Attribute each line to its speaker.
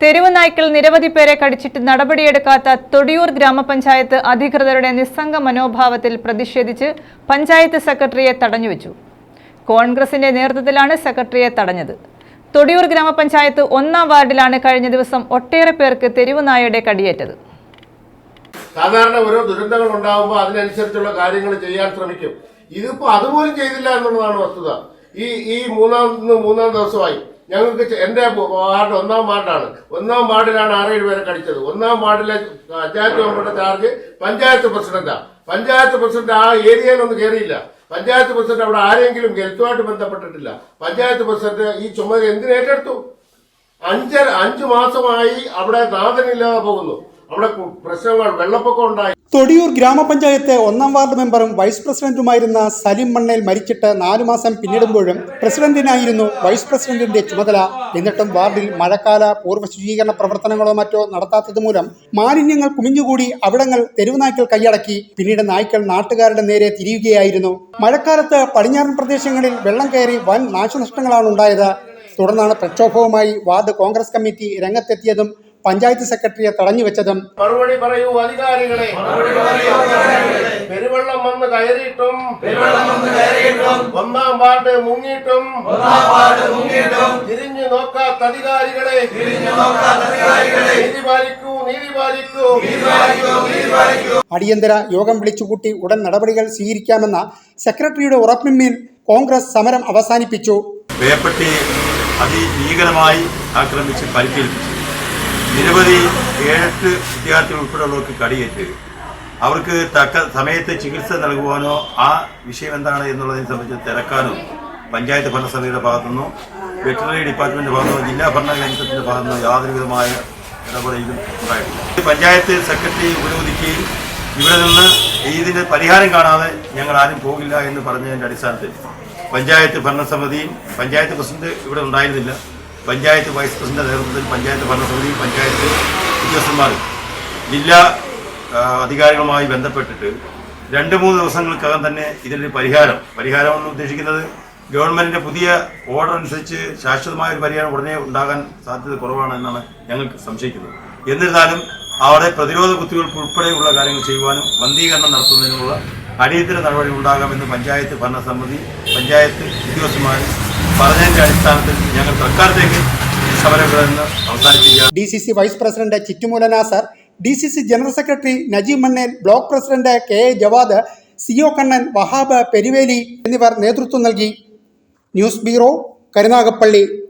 Speaker 1: തെരുവ് നിരവധി പേരെ കടിച്ചിട്ട് നടപടിയെടുക്കാത്ത തൊടിയൂർ ഗ്രാമപഞ്ചായത്ത് അധികൃതരുടെ നിസ്സംഗ മനോഭാവത്തിൽ പ്രതിഷേധിച്ച് പഞ്ചായത്ത് സെക്രട്ടറിയെ തടഞ്ഞുവെച്ചു. കോൺഗ്രസിന്റെ നേതൃത്വത്തിലാണ് സെക്രട്ടറിയെ തടഞ്ഞത്. തൊടിയൂർ ഗ്രാമപഞ്ചായത്ത് ഒന്നാം വാർഡിലാണ് കഴിഞ്ഞ ദിവസം ഒട്ടേറെ പേർക്ക് തെരുവ് നായയുടെ കടിയേറ്റത്.
Speaker 2: സാധാരണ ഓരോ ദുരന്തങ്ങൾ ഉണ്ടാകുമ്പോൾ അതിനനുസരിച്ചുള്ള കാര്യങ്ങൾ ചെയ്യാൻ ശ്രമിക്കും. ഇതിപ്പോ അതുപോലും ചെയ്തില്ല എന്നുള്ളതാണ് വസ്തുത. ഈ ഈ മൂന്നാം മൂന്നാം ദിവസമായി ഞങ്ങൾക്ക് എന്റെ വാർഡ് ഒന്നാം വാർഡാണ്. ഒന്നാം വാർഡിലാണ് ആറേഴ് പേരെ കടിച്ചത്. ഒന്നാം വാർഡിലെ പഞ്ചായത്ത് മെമ്പറുടെ ചാർജ് പഞ്ചായത്ത് പ്രസിഡന്റാ. പഞ്ചായത്ത് പ്രസിഡന്റ് ആ ഏരിയയിലൊന്നും കയറിയില്ല പഞ്ചായത്ത് പ്രസിഡന്റ് അവിടെ ആരെങ്കിലും ഹെൽത്തുമായിട്ട് ബന്ധപ്പെട്ടിട്ടില്ല. പഞ്ചായത്ത് പ്രസിഡന്റ് ഈ ചുമതല എന്തിനു ഏറ്റെടുത്തു? അഞ്ചര അഞ്ചു മാസമായി അവിടെ നാഥനില്ലാതെ പോകുന്നു. അവിടെ പ്രശ്നങ്ങൾ വെള്ളപ്പൊക്കം ഉണ്ടായി.
Speaker 3: തൊടിയൂർ ഗ്രാമപഞ്ചായത്ത് ഒന്നാം വാർഡ് മെമ്പറും വൈസ് പ്രസിഡന്റുമായിരുന്ന സലിം മണ്ണേൽ മരിച്ചിട്ട് നാലു മാസം പിന്നിടുമ്പോഴും പ്രസിഡന്റിനായിരുന്നു വൈസ് പ്രസിഡന്റിന്റെ ചുമതല. എന്നിട്ടും വാർഡിൽ മഴക്കാല പൂർവ ശുചീകരണ പ്രവർത്തനങ്ങളോ മറ്റോ നടത്താത്തത് മൂലം മാലിന്യങ്ങൾ കുമിഞ്ഞുകൂടി അവിടങ്ങൾ തെരുവുനായ്ക്കൾ കൈയടക്കി. പിന്നീട് നായ്ക്കൾ നാട്ടുകാരുടെ നേരെ തിരിയുകയായിരുന്നു. മഴക്കാലത്ത് പടിഞ്ഞാറൻ പ്രദേശങ്ങളിൽ വെള്ളം കയറി വൻ നാശനഷ്ടങ്ങളാണ് ഉണ്ടായത് തുടർന്നാണ് പ്രക്ഷോഭവുമായി വാർഡ് കോൺഗ്രസ് കമ്മിറ്റി രംഗത്തെത്തിയതും പഞ്ചായത്ത് സെക്രട്ടറിയെ തടഞ്ഞുവെച്ചതും
Speaker 2: മറുപടി പറയൂ അധികാരികളെ. പെരുവെള്ളം വന്ന് കയറിയിട്ടും ഒന്നാം വാർഡ് മുങ്ങിയിട്ടും തിരിഞ്ഞു നോക്കാത്ത അധികാരികളെ. നീതി പാലിക്കൂ നീതി പാലിക്കൂ
Speaker 3: അടിയന്തര യോഗം വിളിച്ചുകൂട്ടി ഉടൻ നടപടികൾ സ്വീകരിക്കാമെന്ന സെക്രട്ടറിയുടെ ഉറപ്പിന്മേൽ കോൺഗ്രസ് സമരം അവസാനിപ്പിച്ചു.
Speaker 4: വേപ്പട്ടി അതിഭീകരമായി ആക്രമിച്ച് പരിക്കേൽപ്പിച്ചു. നിരവധി ഏഴെട്ട് വിദ്യാർത്ഥികൾ ഉൾപ്പെടെയുള്ളവർക്ക് കടിയേറ്റ്. അവർക്ക് തക്ക സമയത്ത് ചികിത്സ നൽകുവാനോ ആ വിഷയം എന്താണ് എന്നുള്ളതിനെ സംബന്ധിച്ച് തിരക്കാനോ പഞ്ചായത്ത് ഭരണസമിതിയുടെ ഭാഗത്തുനിന്നോ വെറ്ററിനറി ഡിപ്പാർട്ട്മെന്റിന്റെ ഭാഗത്തുനിന്നോ ജില്ലാ ഭരണ കേന്ദ്രത്തിന്റെ ഭാഗത്തുനിന്നോ യാതൊരു വിധമായ ഇടപെടലും ഉണ്ടായിട്ടില്ല. പഞ്ചായത്ത് സെക്രട്ടറി ഉപരോധിക്കുകയും ഇവിടെ നിന്ന് ഇതിന് പരിഹാരം കാണാതെ ഞങ്ങൾ ആരും പോകില്ല എന്ന് പറഞ്ഞതിന്റെ അടിസ്ഥാനത്തിൽ പഞ്ചായത്ത് ഭരണസമിതിയും പഞ്ചായത്ത് പ്രസിഡന്റ് ഇവിടെ ഉണ്ടായിരുന്നില്ല. പഞ്ചായത്ത് വൈസ് പ്രസിഡന്റ് നേതൃത്വത്തിൽ പഞ്ചായത്ത് ഭരണസമിതി പഞ്ചായത്ത് ഉദ്യോഗസ്ഥന്മാർ ജില്ലാ അധികാരികളുമായി ബന്ധപ്പെട്ടിട്ട് രണ്ട് മൂന്ന് ദിവസങ്ങൾക്കകം തന്നെ ഇതിനൊരു പരിഹാരം പരിഹാരം എന്ന് ഉദ്ദേശിക്കുന്നത് ഗവൺമെന്റിന്റെ പുതിയ ഓർഡർ അനുസരിച്ച് ശാശ്വതമായ ഒരു പരിഹാരം ഉടനെ ഉണ്ടാകാൻ സാധ്യത കുറവാണ് എന്നാണ് ഞങ്ങൾക്ക് സംശയിക്കുന്നത്. എന്നിരുന്നാലും അവിടെ പ്രതിരോധ കുത്തിവയ്പ് ഉൾപ്പെടെയുള്ള കാര്യങ്ങൾ ചെയ്യുവാനും വന്ധീകരണം നടത്തുന്നതിനുള്ള അടിയന്തര നടപടി ഉണ്ടാകാമെന്ന് പഞ്ചായത്ത് ഭരണസമിതി പഞ്ചായത്ത് ഉദ്യോഗസ്ഥന്മാരും പറഞ്ഞതിന്റെ അടിസ്ഥാനത്തിൽ ഞങ്ങൾ അവസാനിപ്പിക്കുക
Speaker 3: D C C vice president Chittumoola Nasar D C C general secretary Najeeb Mannel block president K A Jawad CO Kannan Wahab Peruveli എന്നിവർ നേതൃത്വം നൽകി. News bureau Karunagappally.